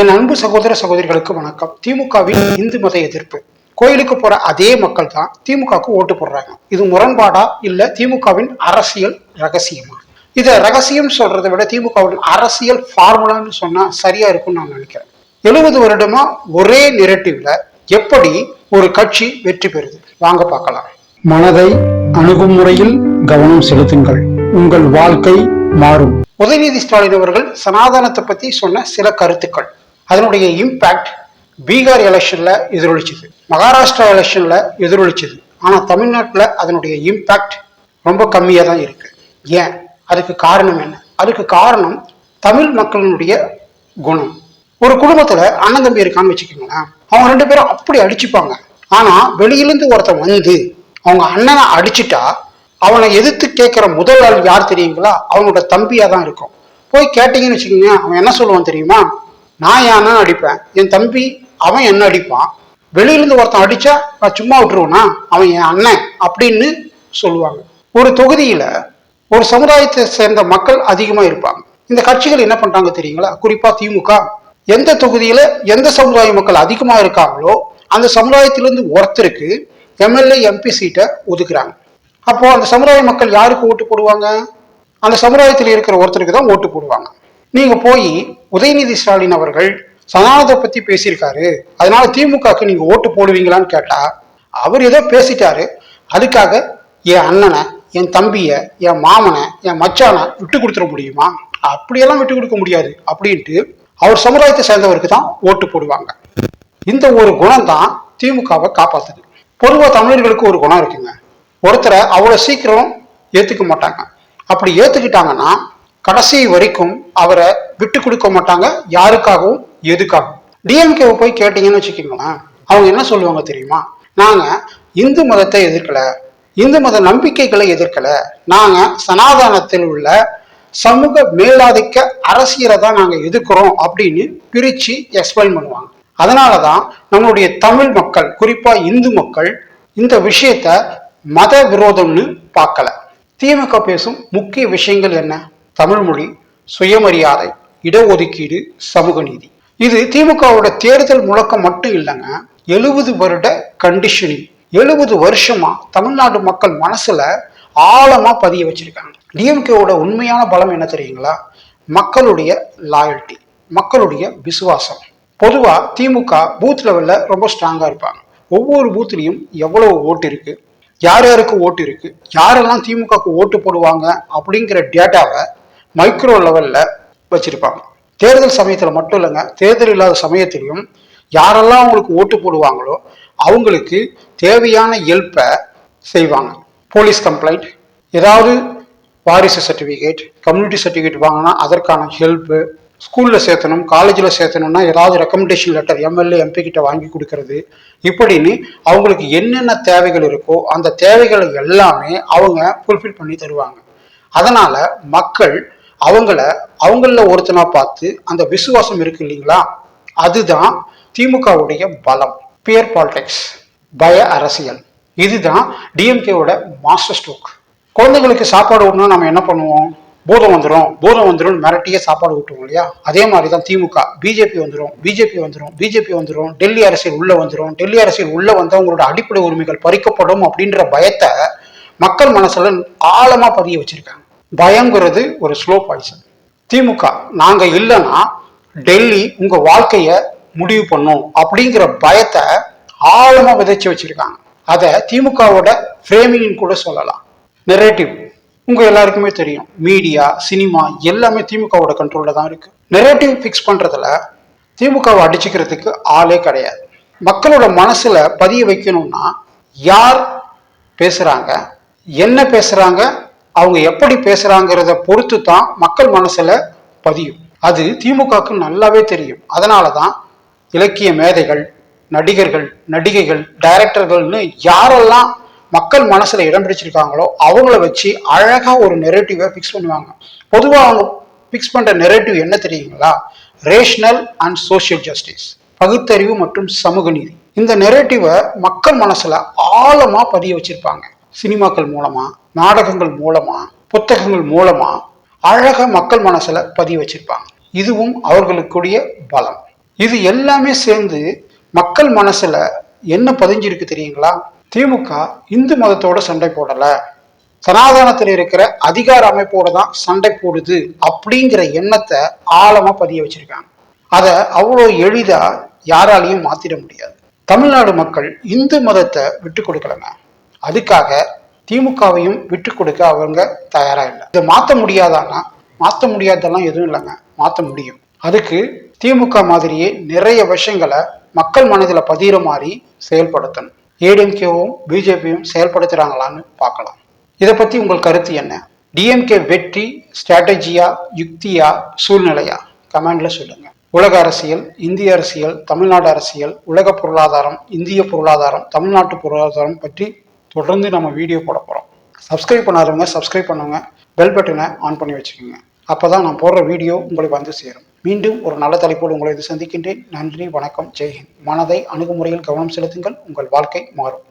என் அன்பு சகோதர சகோதரிகளுக்கு வணக்கம். திமுகவின் இந்து மத எதிர்ப்பு. கோயிலுக்கு போற அதே மக்கள் தான் திமுகவுக்கு ஓட்டு போடுறாங்க. இது முரண்பாடா இல்ல திமுகவின் அரசியல் ரகசியமா? இத ரகசியம் சொல்றதை விட திமுகவின் அரசியல் ஃபார்முலான்னு சொன்னா சரியா இருக்கும்னு நான் நினைக்கிறேன். எழுபது வருடமா ஒரே நெரட்டிவ்ல எப்படி ஒரு கட்சி வெற்றி பெறுது? வாங்க பார்க்கலாம். மனதை அணுகும் முறையில் கவனம் செலுத்துங்கள். உங்கள் வாழ்க்கை மாறும். உதயநிதி ஸ்டாலின் அவர்கள் சனாதனத்தை பத்தி சொன்ன சில கருத்துக்கள். அதனுடைய இம்பேக்ட் பீகார் எலெக்ஷன்ல எதிரொலிச்சுது. மகாராஷ்டிரா எலெக்ஷன்ல எதிரொலிச்சுது. ஆனால் தமிழ்நாட்டில் அதனுடைய இம்பேக்ட் ரொம்ப கம்மியாக தான் இருக்குது ஏன்? அதுக்கு காரணம் என்ன? அதுக்கு காரணம் தமிழ் மக்களினுடைய குணம். ஒரு குடும்பத்தில் அண்ணன் தம்பி இருக்கான்னு வச்சுக்கோங்களேன் அவங்க ரெண்டு பேரும் அப்படி அடிச்சுப்பாங்க. ஆனால் வெளியிலேருந்து ஒருத்தன் வந்து அவங்க அண்ணனை அடிச்சிட்டா அவனை எதிர்த்து கேட்குற முதல் ஆள் யார் தெரியுங்களா? அவனோட தம்பியாக தான் இருக்கும். போய் கேட்டீங்கன்னு வச்சுக்கோங்க அவன் என்ன சொல்லுவான் தெரியுமா? நான் ஏன்னா அடிப்பேன். என் தம்பி அவன் என்ன அடிப்பான்? வெளியிலிருந்து ஒருத்தன் அடிச்சா நான் சும்மா விட்டுருவேனா? அவன் என் அண்ணன் அப்படின்னு சொல்லுவாங்க. ஒரு தொகுதியில ஒரு சமுதாயத்தை சேர்ந்த மக்கள் அதிகமா இருப்பாங்க. இந்த கட்சிகள் என்ன பண்றாங்க தெரியுங்களா? குறிப்பா திமுக. எந்த தொகுதியில எந்த சமுதாய மக்கள் அதிகமா இருக்காங்களோ அந்த சமுதாயத்திலிருந்து ஒருத்தருக்கு எம்எல்ஏ எம்பி சீட்டை ஒதுக்குறாங்க. அப்போ அந்த சமுதாய மக்கள் யாருக்கு ஓட்டு போடுவாங்க? அந்த சமுதாயத்தில் இருக்கிற ஒருத்தருக்கு தான் ஓட்டு போடுவாங்க. நீங்க போய் உதயநிதி ஸ்டாலின் அவர்கள் சனாதத்தை பத்தி பேசியிருக்காரு. அதனால திமுகக்கு நீங்க ஓட்டு போடுவீங்களான்னு கேட்டா அவர் ஏதோ பேசிட்டாரு. அதுக்காக என் அண்ணனை என் தம்பிய என் மாமனை என் மச்சானை விட்டு கொடுத்துட முடியுமா? அப்படியெல்லாம் விட்டு கொடுக்க முடியாது அப்படின்ட்டு அவர் சமுதாயத்தை சேர்ந்தவருக்கு தான் ஓட்டு போடுவாங்க. இந்த ஒரு குணம் தான் திமுகவை காப்பாத்துது. பொதுவாக தமிழர்களுக்கு ஒரு குணம் இருக்குங்க. ஒருத்தரை அவ்வளோ சீக்கிரம் ஏற்றுக்க மாட்டாங்க. அப்படி ஏற்றுக்கிட்டாங்கன்னா கடைசி வரைக்கும் அவரை விட்டு கொடுக்க மாட்டாங்க. யாருக்காகவும்? எதுக்காகவும்? டிஎம்கேவை போய் கேட்டீங்கன்னு வச்சுக்கோங்களேன். அவங்க என்ன சொல்லுவாங்க தெரியுமா? நாங்கள் இந்து மதத்தை எதிர்க்கல. இந்து மத நம்பிக்கைகளை எதிர்க்கல. நாங்கள் சனாதனத்தில் உள்ள சமூக மேலாதிக்க அரசியலை தான் நாங்கள் எதிர்க்கிறோம் அப்படின்னு பிரிச்சு எக்ஸ்பிளைன் பண்ணுவாங்க. அதனாலதான் நம்மளுடைய தமிழ் மக்கள் குறிப்பாக இந்து மக்கள் இந்த விஷயத்த மத விரோதம்னு பார்க்கல. திமுக பேசும் முக்கிய விஷயங்கள் என்ன? தமிழ்மொழி சுயமரியாதை இடஒதுக்கீடு சமூக நீதி. இது திமுகவோட தேர்தல் முழக்கம் மட்டும் இல்லைங்க எழுபது வருட கண்டிஷனிங் எழுபது வருஷமா தமிழ்நாடு மக்கள் மனசுல ஆழமா பதிய வச்சிருக்காங்க. டிஎம்கேவோட உண்மையான பலம் என்ன தெரியுங்களா? மக்களுடைய லாயல்ட்டி மக்களுடைய விசுவாசம். பொதுவா திமுக பூத் லெவல்ல ரொம்ப ஸ்ட்ராங்கா இருப்பாங்க. ஒவ்வொரு பூத்லயும் எவ்வளவு ஓட்டு இருக்கு யார் யாருக்கு ஓட்டு இருக்கு யாரெல்லாம் திமுகவுக்கு ஓட்டு போடுவாங்க அப்படிங்கிற டேட்டாவை மைக்ரோ லெவல்ல வச்சிருப்பாங்க. தேர்தல் சமயத்துல மட்டும் இல்லைங்க தேர்தல் இல்லாத சமயத்திலையும் யாரெல்லாம் அவங்களுக்கு ஓட்டு போடுவாங்களோ அவங்களுக்கு தேவையான ஹெல்ப்பை செய்வாங்க. போலீஸ் கம்ப்ளைண்ட் ஏதாவது வாரிசு சர்டிஃபிகேட் கம்யூனிட்டி சர்டிஃபிகேட் வாங்கினா அதற்கான ஹெல்ப்பு ஸ்கூலில் சேர்த்தணும் காலேஜில் சேர்த்தணும்னா ஏதாவது ரெக்கமெண்டேஷன் லெட்டர் எம்எல்ஏ எம்பி கிட்ட வாங்கி கொடுக்கறது. இப்படின்னு அவங்களுக்கு என்னென்ன தேவைகள் இருக்கோ அந்த தேவைகளை எல்லாமே அவங்க ஃபுல்ஃபில் பண்ணி தருவாங்க. அதனால் மக்கள் அவங்கள அவங்கள ஒருத்தனா பார்த்து அந்த விசுவாசம் இருக்கு இல்லைங்களா? அதுதான் திமுகவுடைய பலம். பியர் பாலிடிக்ஸ் பய அரசியல். இதுதான் டிஎம்கேவோட மாஸ்டர் ஸ்ட்ரோக் குழந்தைங்களுக்கு சாப்பாடு விடணும் நம்ம என்ன பண்ணுவோம்? பூதம் வந்துடும் பூதம் வந்துடும் மிரட்டியே சாப்பாடு ஊட்டுவோம் இல்லையா? அதே மாதிரி தான் திமுக பிஜேபி வந்துடும் பிஜேபி வந்துடும் பிஜேபி வந்துடும் டெல்லி அரசியல் உள்ள வந்துடும் டெல்லி அரசியல் உள்ள வந்து அவங்களோட அடிப்படை உரிமைகள் பறிக்கப்படும் அப்படின்ற பயத்தை மக்கள் மனசுல ஆழமா பதிய வச்சிருக்காங்க. பயங்கிறது ஒரு ஸ்லோ பாய்சன் திமுக நாங்க இல்லைன்னா டெல்லி உங்க வாழ்க்கைய முடிவு பண்ணும் அப்படிங்கிற பயத்தை ஆழமா விதைச்சு வச்சிருக்காங்க. அதை திமுகவோட ஃப்ரேமிங் கூட சொல்லலாம். நெரேட்டிவ் உங்க எல்லாருக்குமே தெரியும். மீடியா சினிமா எல்லாமே திமுகவோட கண்ட்ரோல்ல தான் இருக்கு. நெரேட்டிவ் ஃபிக்ஸ் பண்றதுல திமுகவை அடிச்சுக்கிறதுக்கு ஆளே கிடையாது. மக்களோட மனசுல பதிய வைக்கணும்னா யார் பேசுறாங்க? என்ன பேசுறாங்க? அவங்க எப்படி பேசுறாங்கிறத பொறுத்து தான் மக்கள் மனசுல பதியும். அது திமுகவுக்கு நல்லாவே தெரியும். அதனால தான் இலக்கிய மேதைகள் நடிகர்கள் நடிகைகள் டைரக்டர்கள்னு யாரெல்லாம் மக்கள் மனசுல இடம் பிடிச்சிருக்காங்களோ அவங்கள வச்சு அழகா ஒரு நெரேட்டிவை ஃபிக்ஸ் பண்ணுவாங்க. பொதுவாக அவங்க ஃபிக்ஸ் பண்ற நெரேட்டிவ் என்ன தெரியுங்களா? ரேஷனல் அண்ட் சோஷியல் ஜஸ்டிஸ் பகுத்தறிவு மற்றும் சமூக நீதி. இந்த நெரேட்டிவை மக்கள் மனசுல ஆழமா பதிய வச்சிருப்பாங்க. சினிமாக்கள் மூலமா நாடகங்கள் மூலமா புத்தகங்கள் மூலமா அழகாக மக்கள் மனசுல பதிய வச்சிருப்பாங்க. இதுவும் அவர்களுக்குரிய பலம். இது எல்லாமே சேர்ந்து மக்கள் மனசுல என்ன பதிஞ்சிருக்கு தெரியுங்களா? திமுக இந்து மதத்தோட சண்டை போடல. சனாதனத்தில் இருக்கிற அதிகார அமைப்போட தான் சண்டை போடுது அப்படிங்கிற எண்ணத்தை ஆழமா பதிய வச்சிருக்காங்க. அதை அவ்வளோ எளிதா யாராலையும் மாத்திட முடியாது. தமிழ்நாடு மக்கள் இந்து மதத்தை விட்டு கொடுக்கலங்க. அதுக்காக திமுகவையும் விட்டு கொடுக்க அவங்க தயாரா இல்லை. இதை மாற்ற முடியாதான்னா மாற்ற முடியாதெல்லாம் எதுவும் இல்லைங்க. மாற்ற முடியும். அதுக்கு திமுக மாதிரியே நிறைய விஷயங்களை மக்கள் மனதில் பதிகிற மாதிரி செயல்படுத்தணும். ஏடிஎம்கேவும் பிஜேபியும் செயல்படுத்துறாங்களான்னு பார்க்கலாம். இதை பத்தி உங்கள் கருத்து என்ன? டிஎம்கே வெற்றி ஸ்ட்ராட்டஜியா யுக்தியா சூழ்நிலையா? கமெண்ட்ல சொல்லுங்க. உலக அரசியல் இந்திய அரசியல் தமிழ்நாடு அரசியல் உலக பொருளாதாரம் இந்திய பொருளாதாரம் தமிழ்நாட்டு பொருளாதாரம் பற்றி தொடர்ந்து நம்ம வீடியோ போட போகிறோம் சப்ஸ்கிரைப் பண்ணாதவங்க சப்ஸ்கிரைப் பண்ணுங்க. பெல் பட்டனை ஆன் பண்ணி வச்சுக்கோங்க. அப்பதான் நான் போடுற வீடியோ உங்களுக்கு வந்து சேரும். மீண்டும் ஒரு நல்ல தலைப்போடு உங்களை இது சந்திக்கின்றேன். நன்றி வணக்கம் ஜெய்ஹிந்த் மனதை அணுகுமுறையில் கவனம் செலுத்துங்கள். உங்கள் வாழ்க்கை மாறும்.